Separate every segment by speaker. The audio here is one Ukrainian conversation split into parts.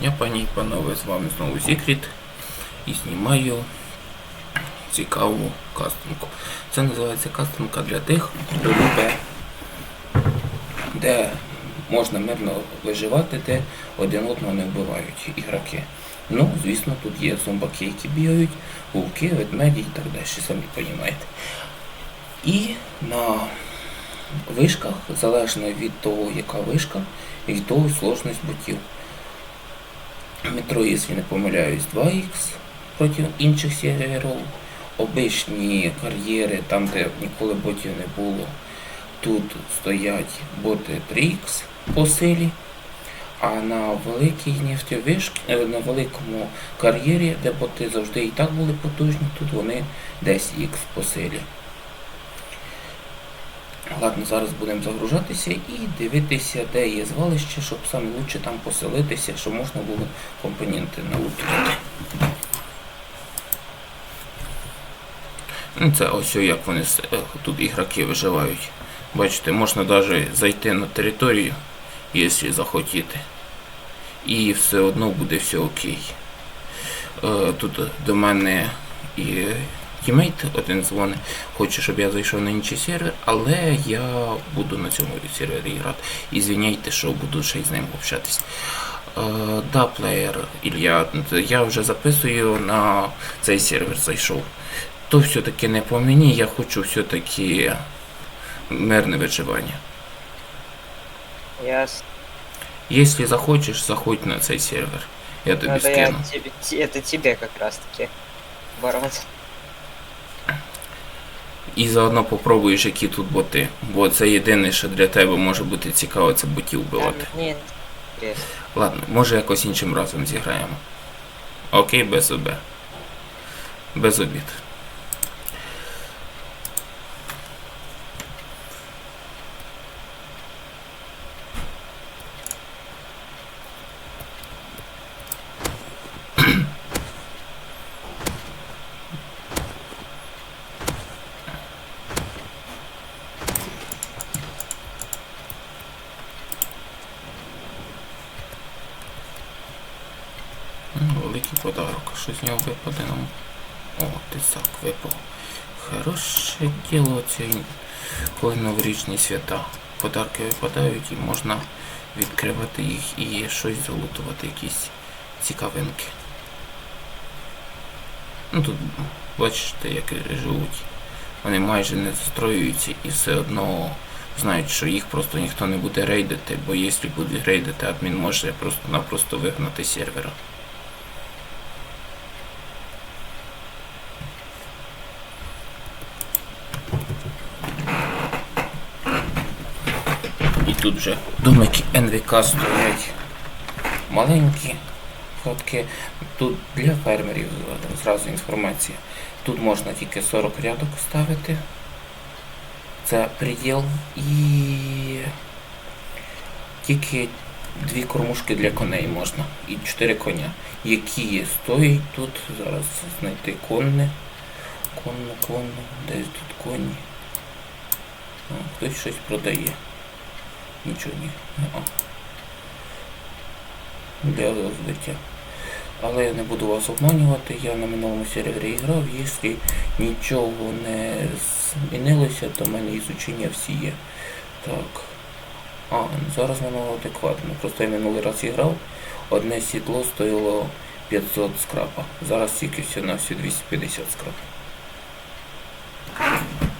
Speaker 1: Я, пані і панове, з вами знову Зікріт і знімаю цікаву кастинку. Це називається кастинка для тих, хто любить, де можна мирно виживати, де один одного не вбивають ігроки. Ну, звісно, тут є зомбаки, які бігають, вовки, ведмеді і так далі, самі розумієте. І на вишках, залежно від того, яка вишка, і від того сложність ботів. Метро, якщо не помиляюсь, 2х проти інших серверів. Обичні кар'єри, там, де ніколи ботів не було. Тут стоять боти 3х по силі. А на великій нефтьовишці, е, на великому кар'єрі, де боти завжди і так були потужні, тут вони 10х по силі. Ладно, зараз будемо загружатися і дивитися, де є звалище, щоб саме лучше там поселитися, щоб можна було компоненти налутувати. Ну, Це ось як вони е, тут ігроки виживають. Бачите, можна навіть зайти на територію, якщо захотіти. І все одно буде все окей. Е, Тут до мене і тімейт один дзвонить, хоче, щоб я зайшов на інший сервер, але я буду на цьому сервері грати. І звиняйте, що буду ще й з ним общатись. Е, да, плеєр, Ілля, я вже записую на цей сервер зайшов. То все-таки не по мені, я хочу все-таки мирне виживання.
Speaker 2: Ясно.
Speaker 1: Якщо захочеш, заходь на цей сервер. Я
Speaker 2: Надо я
Speaker 1: скину.
Speaker 2: это тебе как раз таки. Барон.
Speaker 1: І заодно попробуєш, які тут боти. Бо це єдине, що для тебе може бути цікаво, це ботів вбивати.
Speaker 2: Ні, интересно.
Speaker 1: Ладно, може якось іншим разом зіграємо. Окей, без ОБ. Без обід. М, подарок. Що з нього випаде нам? О, тисак випав. Хороше діло це коли новорічні свята. Подарки випадають і можна відкривати їх і щось залутувати, якісь цікавинки. Ну тут бачите, як живуть. Вони майже не застроюються і все одно знають, що їх просто ніхто не буде рейдити, бо якщо буде рейдити, адмін може просто-напросто вигнати сервера. І тут вже домики НВК стоять маленькі фотки. Тут для фермерів зразу інформація. Тут можна тільки 40 рядок ставити. Це приділ і тільки дві кормушки для коней можна. І чотири коня. Які стоять тут. Зараз знайти конне. Конну, конну. Десь тут коні. Хтось щось продає. Нічого ні. Для збиття. Але я не буду вас обманювати, я на минулому сервері грав, якщо нічого не змінилося, то в мене ізучення всі є. Так. А, зараз воно адекватно. Просто я минулий раз грав, одне сідло стоїло 500 скрапа. Зараз тільки все на всі 250 скрапа.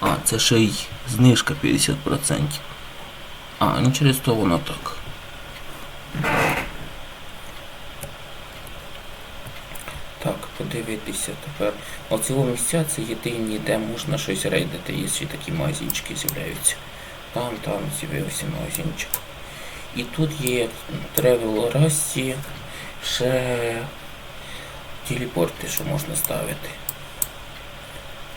Speaker 1: А, це ще й знижка 50%. А, ну через то воно так. Так, подивитися тепер. Оці місця це єдині, де можна щось рейдити, якщо такі магазинчики з'являються. Там, там з'явився магазинчик. І тут є тревел расті, ще телепорти, що можна ставити.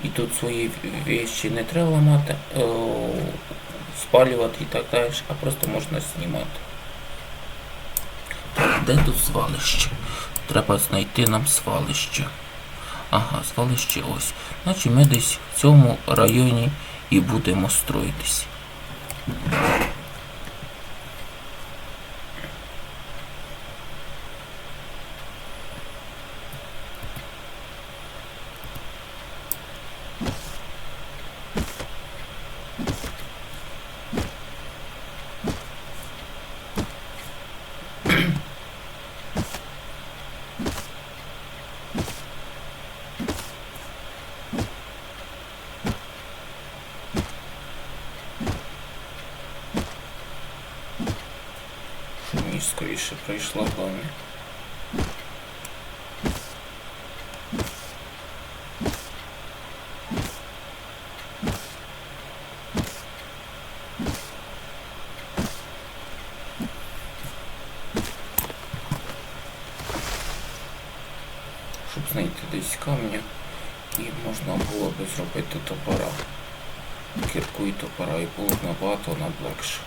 Speaker 1: І тут свої вещі не треба ламати, о, спалювати і так далі, а просто можна знімати. Так, де тут свалище? Треба знайти нам свалище. Ага, свалище ось. Значить ми десь в цьому районі і будемо строїтись. швидше пройшла, головне. Щоб знайти десь камня і можна було би зробити топора. Кірку і топора і було б набагато наблегше.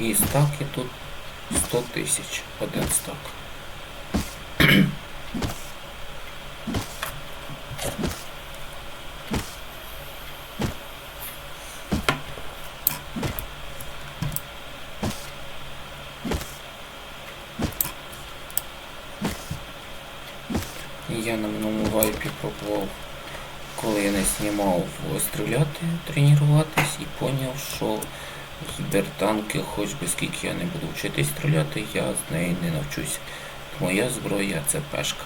Speaker 1: І стаки тут 100 тисяч. Один стак. Я на минулому вайпі пробував, коли я не знімав стріляти, тренуватись і поняв, що з бертанки, хоч би скільки я не буду вчитись стріляти, я з неї не навчусь. Моя зброя це пешка.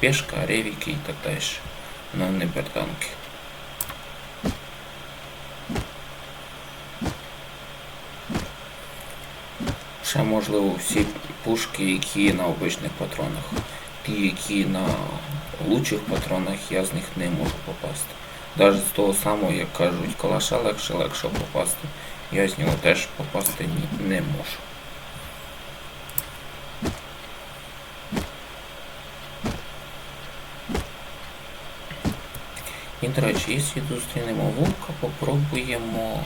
Speaker 1: Пешка, ревіки і так далі. але не бертанки. Ще можливо всі пушки, які на обичних патронах. Ті, які на лучших патронах, я з них не можу попасти. Навіть з того самого, як кажуть, калаша легше, легше попасти. Я з нього теж попасти ні- не можу. І, до речі, якщо зустрінемо вовка, попробуємо,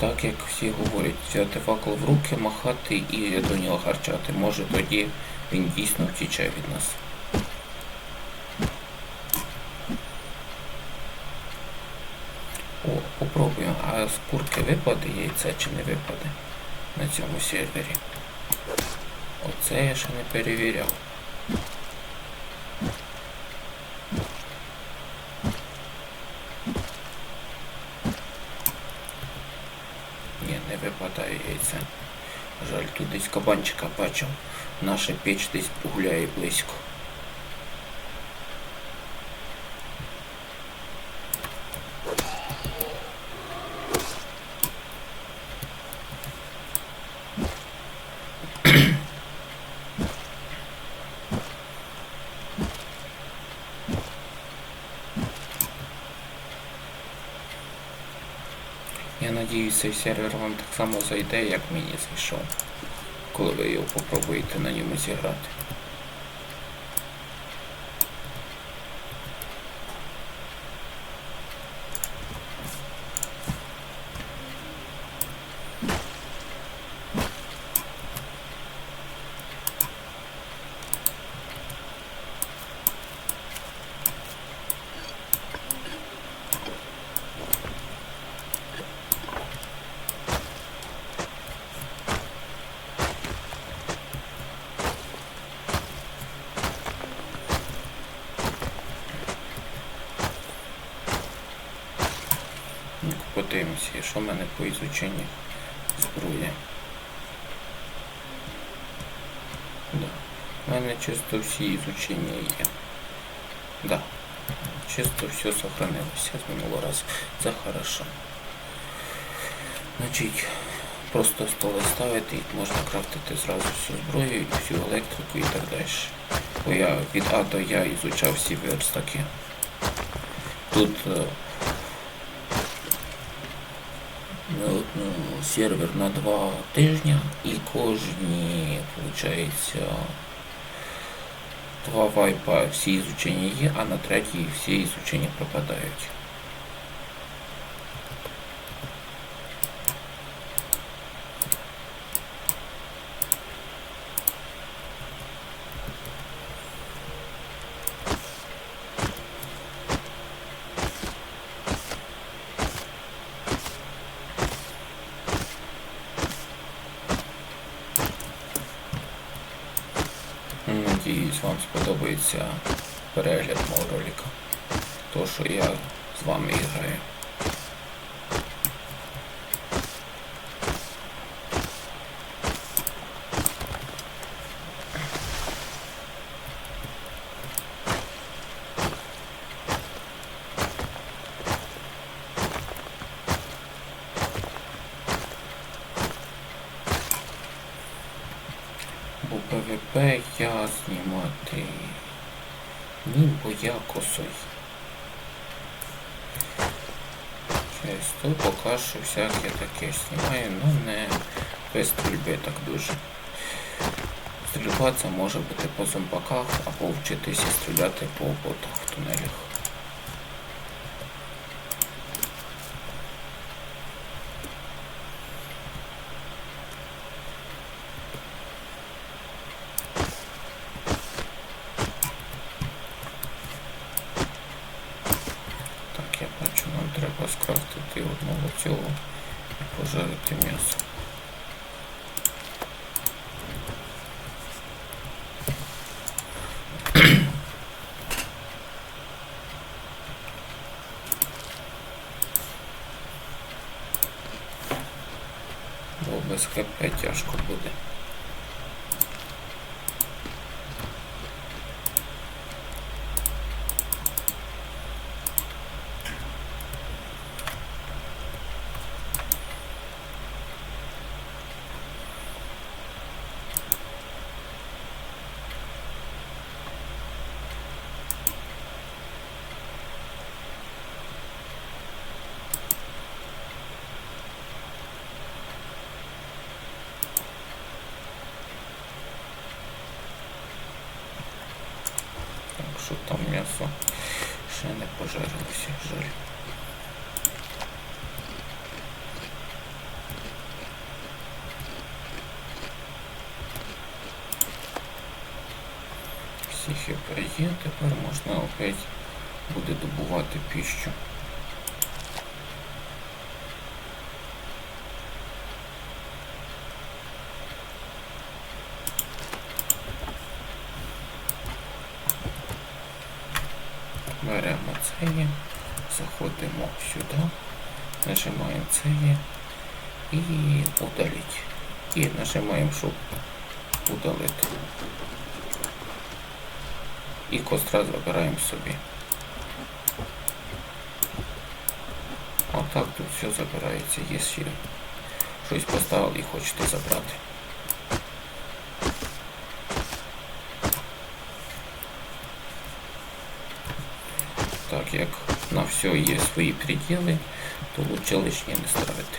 Speaker 1: так як всі говорять, взяти факел в руки, махати і до нього гарчати. Може тоді він дійсно втіче від нас. О, попробуємо. А з курки випаде яйце чи не випаде на цьому сервері? Оце я ще не перевіряв. Ні, не випадає яйце. Тут десь кабанчика бачив. Наша печ десь гуляє близько. Я надіюсь, цей сервер вам так само зайде, як мені зайшов, коли ви його попробуєте на ньому зіграти. Ну, Що в мене по ізученню зброї. Да. У мене чисто всі ізучення є. Да. Чисто все сохранилося з минулого разу. Це хорошо. Значить, просто столи ставити і можна крафтити зразу всю зброю, всю електрику і так далі. Бо я від А до Я ізучав всі верстаки. Тут сервер на два тижні і кожні, виходить, два вайпа всі ізучені є, а на третій всі ізучені пропадають. Надіюсь, вам сподобається перегляд мого ролика. То, що я з вами граю. ПВП я знімати. Ні, бо я косой. Через то поки що всяке таке знімаю, ну не без стрільби так дуже. Стрільба це може бути по зомбаках або вчитися стріляти по ботах в тунелях. Так, я бачу, скрафтити одного цього і пожарити м'ясо. Бо без ХП тяжко буде. Так що там м'ясо ще не пожарилося, жаль. Всі хп є, тепер можна опять буде добувати піщу. Беремо це є, заходимо сюди, нажимаємо це є і удалить. І нажимаємо, щоб удалити. І костра забираємо собі. Отак тут все забирається, якщо щось поставили і хочете забрати. Так як на все є свої предели, то лучше лишнє не ставити.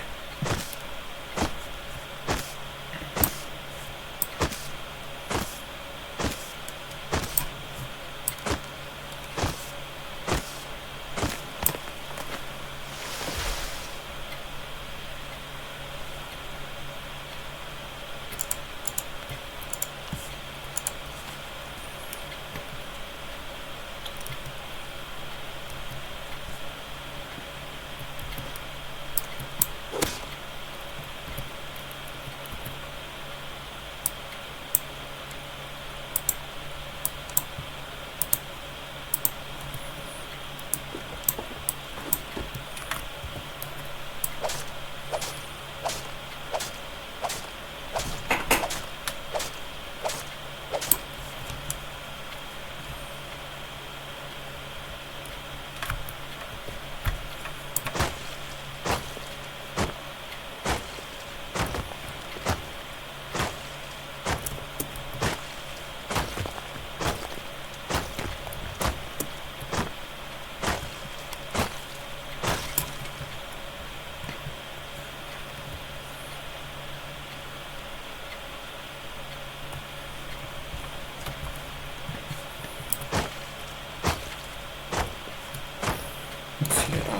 Speaker 1: Сіра,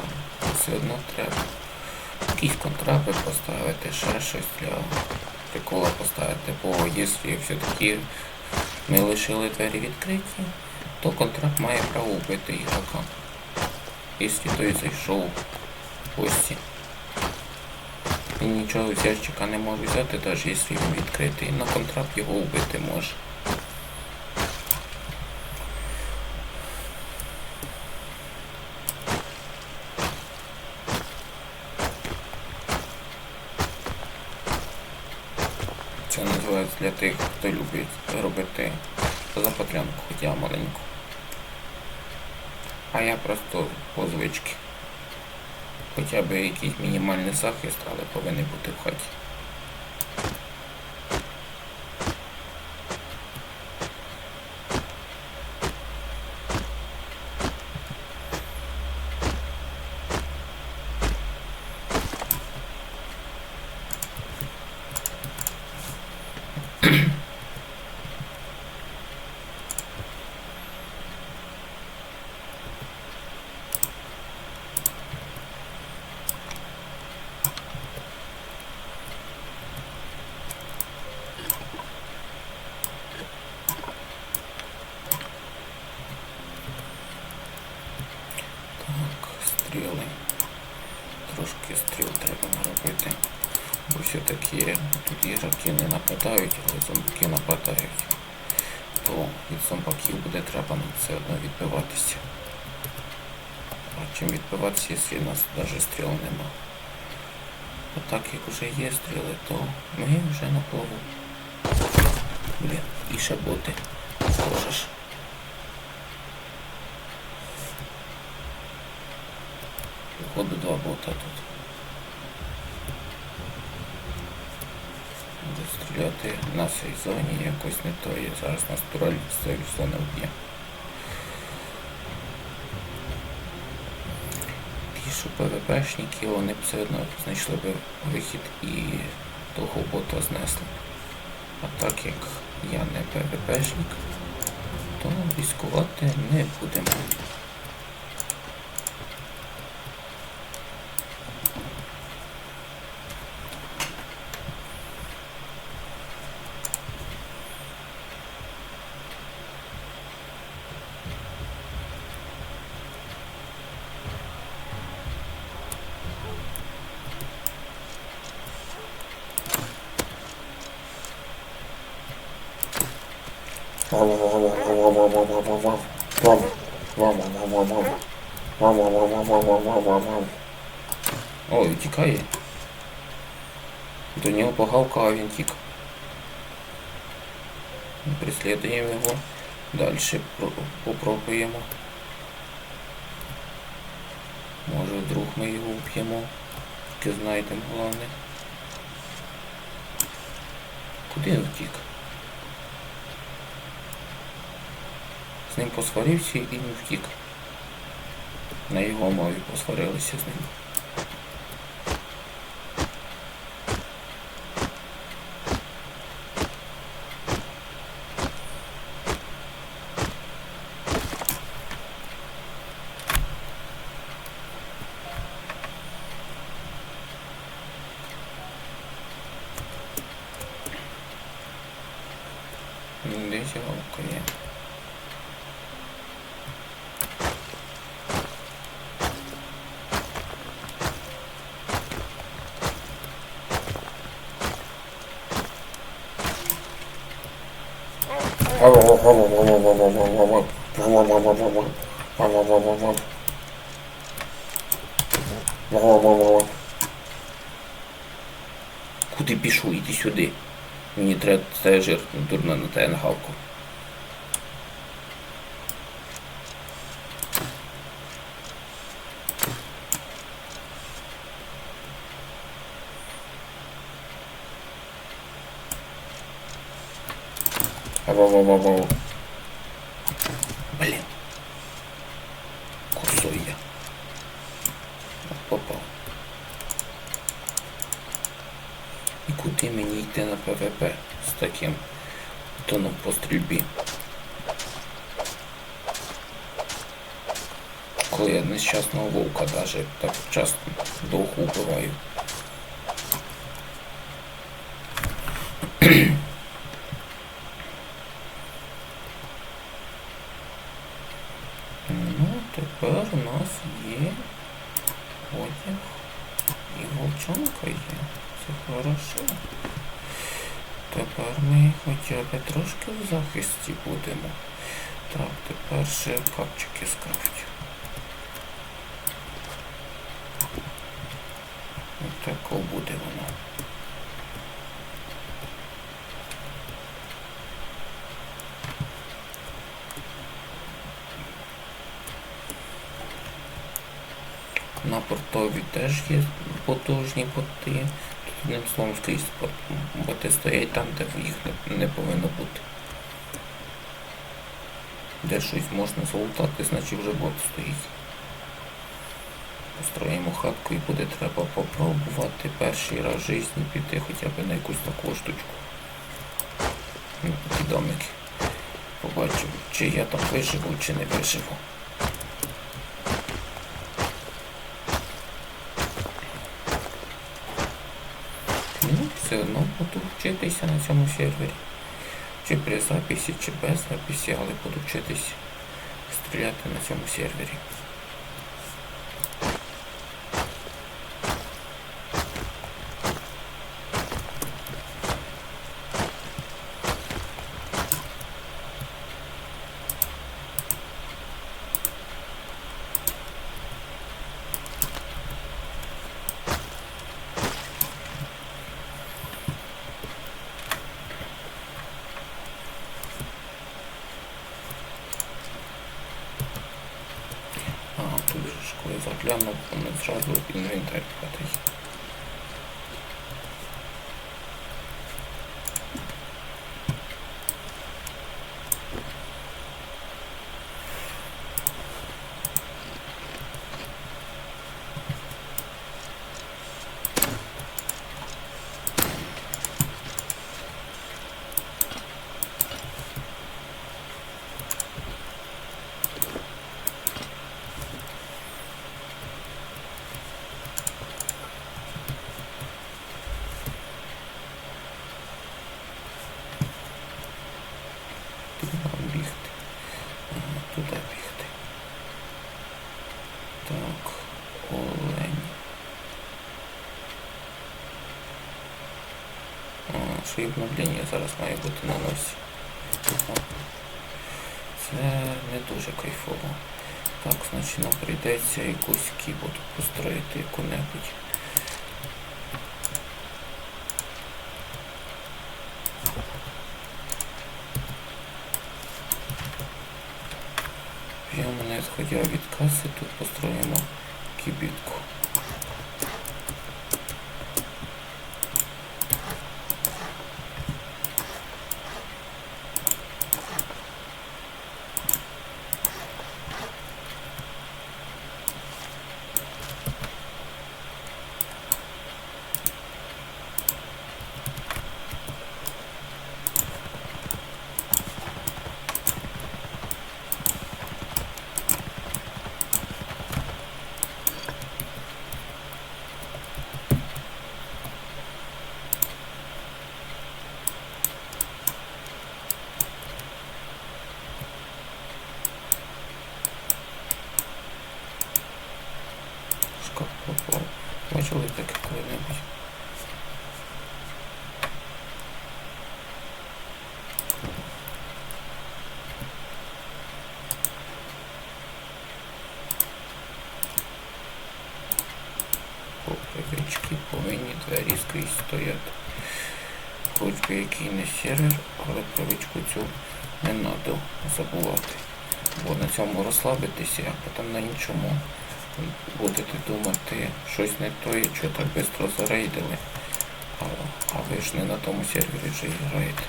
Speaker 1: все одно треба. Контракти поставити, ще щось для прикола поставити, бо якщо все-таки ми лишили двері відкриті, то контракт має право вбити ігрока. Якщо той зайшов в гості. І нічого з ящика не може взяти, навіть якщо він відкритий, на контракт його вбити може. Це називається для тих, хто любить робити запатрянку, хоча маленьку. А я просто по звички. Хоча б якийсь мінімальний захист, але повинен бути в хаті. трошки стріл треба наробити. Бо все-таки тут не нападають, але зомбаки нападають. То від зомбаків буде треба нам все одно відбиватися. А чим відбиватися, якщо в нас навіть стріл нема. А так як вже є стріли, то ми вже на плаву. Блін, і ще боти. Боже. Походу два бота тут. Буде стріляти на цій зоні якось не то. Я зараз нас тураль цієї зони вб'є. Що ПВПшники, вони б все одно знайшли б вихід і того бота знесли. А так як я не ПВПшник, то ризикувати не будемо. Ой, тікає. До нього погавка, а він тік. Преслідуємо його. Далі попробуємо. Може вдруг ми його вб'ємо. Тільки знайдемо головне. Куди він втік? З ним посварився і він втік. На його мові посварилися з ним. Десь галка є. Куди пішов? Іди сюди. Мені треба це жир дурно на те нагавку. Ва-ва-ва-ва. Блін. Косой я. От Попав. І куди мені йти на ПВП з таким тоном по стрільбі? Коли я нещасного вовка даже так часто довго вбиваю. Ну, тепер у нас є одяг і волчонка є. Це хорошо. Тепер ми хоча б трошки в захисті будемо. Так, тепер ще капчики скрафтю. Ось тако буде воно. На портові теж є потужні боти. Одним словом скрізь пот- боти стоять там, де їх не повинно бути. Де щось можна залутати, значить вже бот стоїть. Построїмо хатку і буде треба попробувати перший раз в житті піти хоча б на якусь таку штучку. Ну, такі домики. Побачу, чи я там виживу, чи не виживу. Ну, все одно буду вчитися на цьому сервері. Чи при записі, чи без записі, але буду вчитись стріляти на цьому сервері. Глянув, воно зразу в інвентар падає. Туди нам бігти. Ага, туди бігти. Так, олень. А, Шиї обновлення зараз має бути на носі. Це не дуже кайфово. Так, значить нам прийдеться якусь кіпу построїти яку-небудь. П'ємо не сходя від каси, тут построїмо кібітку. Привички повинні двері скрізь стояти. Хоч би який не сервер, але привичку цю не треба забувати. Бо на цьому розслабитися, а потім на іншому будете думати щось не то і що так швидко зарейдили. А, а ви ж не на тому сервері вже граєте.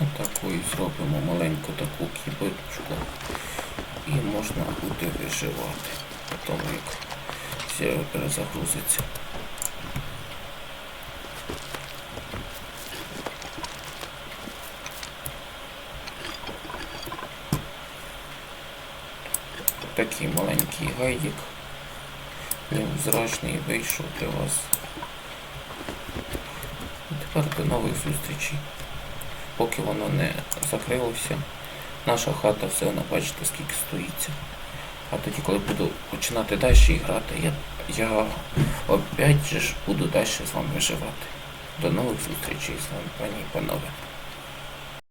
Speaker 1: Отаку і зробимо маленьку таку кібочку. І можна буде виживати. Потім як сервер перезагрузиться. Такий маленький гайдик. Він зручний вийшов для вас. Тепер до нових зустрічей поки воно не закрилося, наша хата все одно бачите скільки стоїться. А тоді, коли буду починати далі грати, я, я опять же ж буду далі з вами виживати. До нових зустрічей з вами, пані і панове.